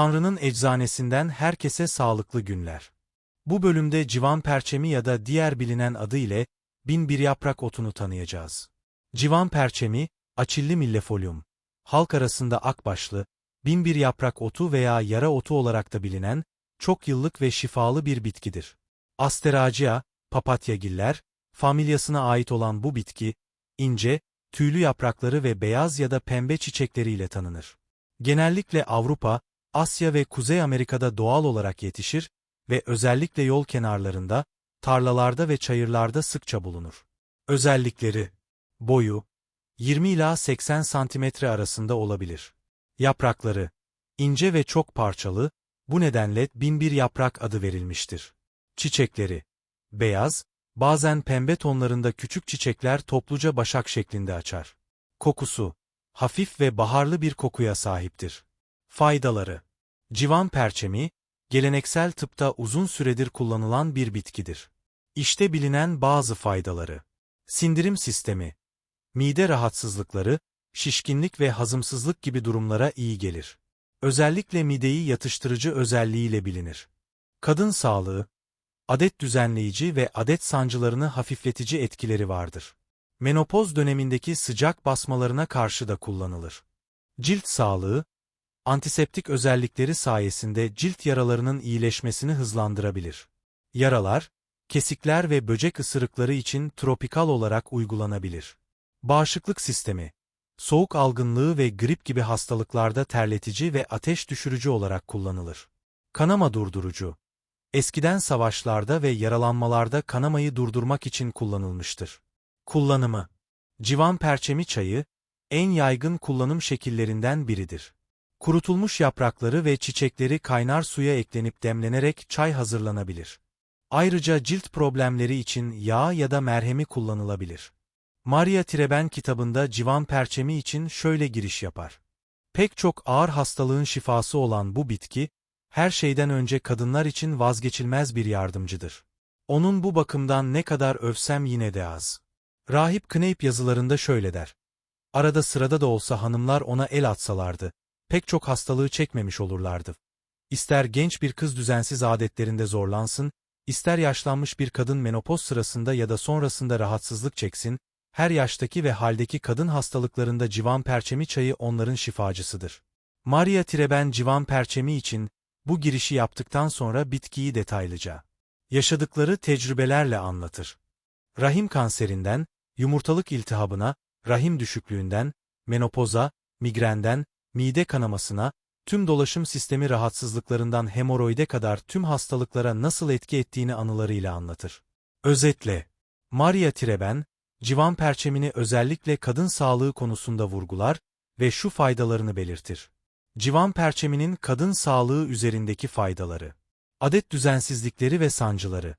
Tanrı'nın eczanesinden herkese sağlıklı günler. Bu bölümde civan perçemi ya da diğer bilinen adı ile bin bir yaprak otunu tanıyacağız. Civan perçemi, Açilli millefolium, halk arasında akbaşlı, bin bir yaprak otu veya yara otu olarak da bilinen, çok yıllık ve şifalı bir bitkidir. Asteracea, papatyagiller, familyasına ait olan bu bitki, ince, tüylü yaprakları ve beyaz ya da pembe çiçekleriyle tanınır. Genellikle Avrupa, Asya ve Kuzey Amerika'da doğal olarak yetişir ve özellikle yol kenarlarında, tarlalarda ve çayırlarda sıkça bulunur. Özellikleri Boyu 20 ila 80 santimetre arasında olabilir. Yaprakları ince ve çok parçalı, bu nedenle binbir yaprak adı verilmiştir. Çiçekleri beyaz, bazen pembe tonlarında küçük çiçekler topluca başak şeklinde açar. Kokusu hafif ve baharlı bir kokuya sahiptir. Faydaları Civan perçemi, geleneksel tıpta uzun süredir kullanılan bir bitkidir. İşte bilinen bazı faydaları. Sindirim sistemi, mide rahatsızlıkları, şişkinlik ve hazımsızlık gibi durumlara iyi gelir. Özellikle mideyi yatıştırıcı özelliğiyle bilinir. Kadın sağlığı, adet düzenleyici ve adet sancılarını hafifletici etkileri vardır. Menopoz dönemindeki sıcak basmalarına karşı da kullanılır. Cilt sağlığı, antiseptik özellikleri sayesinde cilt yaralarının iyileşmesini hızlandırabilir. Yaralar, kesikler ve böcek ısırıkları için tropikal olarak uygulanabilir. Bağışıklık sistemi, soğuk algınlığı ve grip gibi hastalıklarda terletici ve ateş düşürücü olarak kullanılır. Kanama durdurucu, eskiden savaşlarda ve yaralanmalarda kanamayı durdurmak için kullanılmıştır. Kullanımı Civan perçemi çayı, en yaygın kullanım şekillerinden biridir. Kurutulmuş yaprakları ve çiçekleri kaynar suya eklenip demlenerek çay hazırlanabilir. Ayrıca cilt problemleri için yağ ya da merhemi kullanılabilir. Maria Treben kitabında civan perçemi için şöyle giriş yapar. Pek çok ağır hastalığın şifası olan bu bitki, her şeyden önce kadınlar için vazgeçilmez bir yardımcıdır. Onun bu bakımdan ne kadar övsem yine de az. Rahip Kneyp yazılarında şöyle der. Arada sırada da olsa hanımlar ona el atsalardı, pek çok hastalığı çekmemiş olurlardı. İster genç bir kız düzensiz adetlerinde zorlansın, ister yaşlanmış bir kadın menopoz sırasında ya da sonrasında rahatsızlık çeksin, her yaştaki ve haldeki kadın hastalıklarında civan perçemi çayı onların şifacısıdır. Maria Treben civan perçemi için bu girişi yaptıktan sonra bitkiyi detaylıca yaşadıkları tecrübelerle anlatır. Rahim kanserinden, yumurtalık iltihabına, rahim düşüklüğünden, menopoza, migrenden, mide kanamasına, tüm dolaşım sistemi rahatsızlıklarından hemoroide kadar tüm hastalıklara nasıl etki ettiğini anılarıyla anlatır. Özetle, Maria Treben, civan perçemini özellikle kadın sağlığı konusunda vurgular ve şu faydalarını belirtir. Civan perçeminin kadın sağlığı üzerindeki faydaları. Adet düzensizlikleri ve sancıları.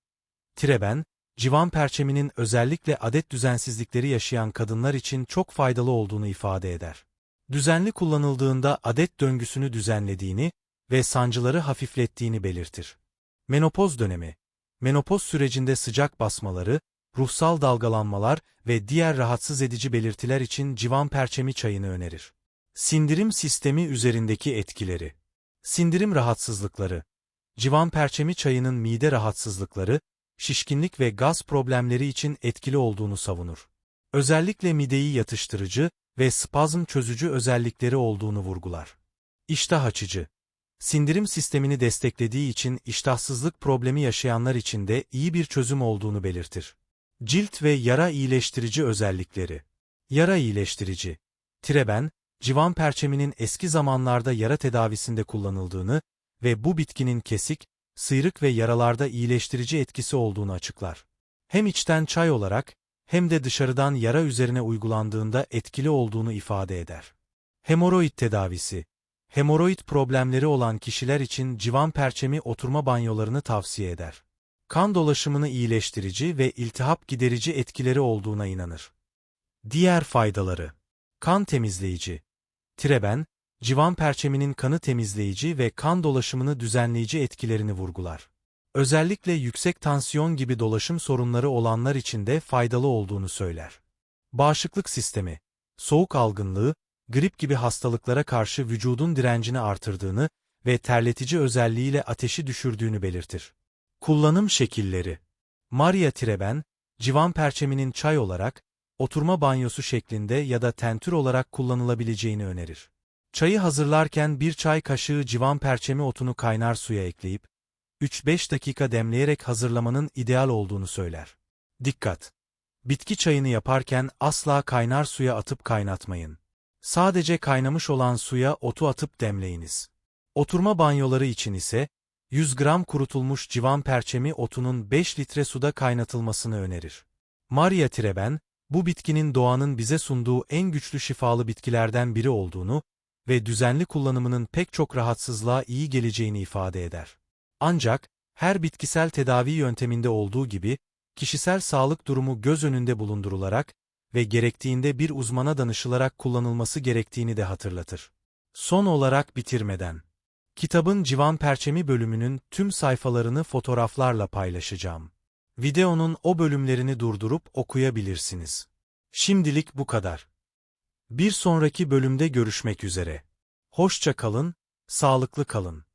Treben, civan perçeminin özellikle adet düzensizlikleri yaşayan kadınlar için çok faydalı olduğunu ifade eder. Düzenli kullanıldığında adet döngüsünü düzenlediğini ve sancıları hafiflettiğini belirtir. Menopoz dönemi, menopoz sürecinde sıcak basmaları, ruhsal dalgalanmalar ve diğer rahatsız edici belirtiler için civan perçemi çayını önerir. Sindirim sistemi üzerindeki etkileri Sindirim rahatsızlıkları Civan perçemi çayının mide rahatsızlıkları, şişkinlik ve gaz problemleri için etkili olduğunu savunur. Özellikle mideyi yatıştırıcı ve spazm çözücü özellikleri olduğunu vurgular. İştah açıcı. Sindirim sistemini desteklediği için iştahsızlık problemi yaşayanlar için de iyi bir çözüm olduğunu belirtir. Cilt ve yara iyileştirici özellikleri. Yara iyileştirici. Treben, civan perçeminin eski zamanlarda yara tedavisinde kullanıldığını ve bu bitkinin kesik, sıyrık ve yaralarda iyileştirici etkisi olduğunu açıklar. Hem içten çay olarak hem de dışarıdan yara üzerine uygulandığında etkili olduğunu ifade eder. Hemoroid tedavisi Hemoroid problemleri olan kişiler için civan perçemi oturma banyolarını tavsiye eder. Kan dolaşımını iyileştirici ve iltihap giderici etkileri olduğuna inanır. Diğer faydaları Kan temizleyici Treben, civan perçeminin kanı temizleyici ve kan dolaşımını düzenleyici etkilerini vurgular. Özellikle yüksek tansiyon gibi dolaşım sorunları olanlar için de faydalı olduğunu söyler. Bağışıklık sistemi, soğuk algınlığı, grip gibi hastalıklara karşı vücudun direncini artırdığını ve terletici özelliğiyle ateşi düşürdüğünü belirtir. Kullanım şekilleri Maria Treben, civan perçeminin çay olarak, oturma banyosu şeklinde ya da tentür olarak kullanılabileceğini önerir. Çayı hazırlarken bir çay kaşığı civan perçemi otunu kaynar suya ekleyip, 3-5 dakika demleyerek hazırlamanın ideal olduğunu söyler. Dikkat! Bitki çayını yaparken asla kaynar suya atıp kaynatmayın. Sadece kaynamış olan suya otu atıp demleyiniz. Oturma banyoları için ise 100 gram kurutulmuş civan perçemi otunun 5 litre suda kaynatılmasını önerir. Maria Treben, bu bitkinin doğanın bize sunduğu en güçlü şifalı bitkilerden biri olduğunu ve düzenli kullanımının pek çok rahatsızlığa iyi geleceğini ifade eder. Ancak, her bitkisel tedavi yönteminde olduğu gibi, kişisel sağlık durumu göz önünde bulundurularak ve gerektiğinde bir uzmana danışılarak kullanılması gerektiğini de hatırlatır. Son olarak bitirmeden, kitabın Civan Perçemi bölümünün tüm sayfalarını fotoğraflarla paylaşacağım. Videonun o bölümlerini durdurup okuyabilirsiniz. Şimdilik bu kadar. Bir sonraki bölümde görüşmek üzere. Hoşça kalın, sağlıklı kalın.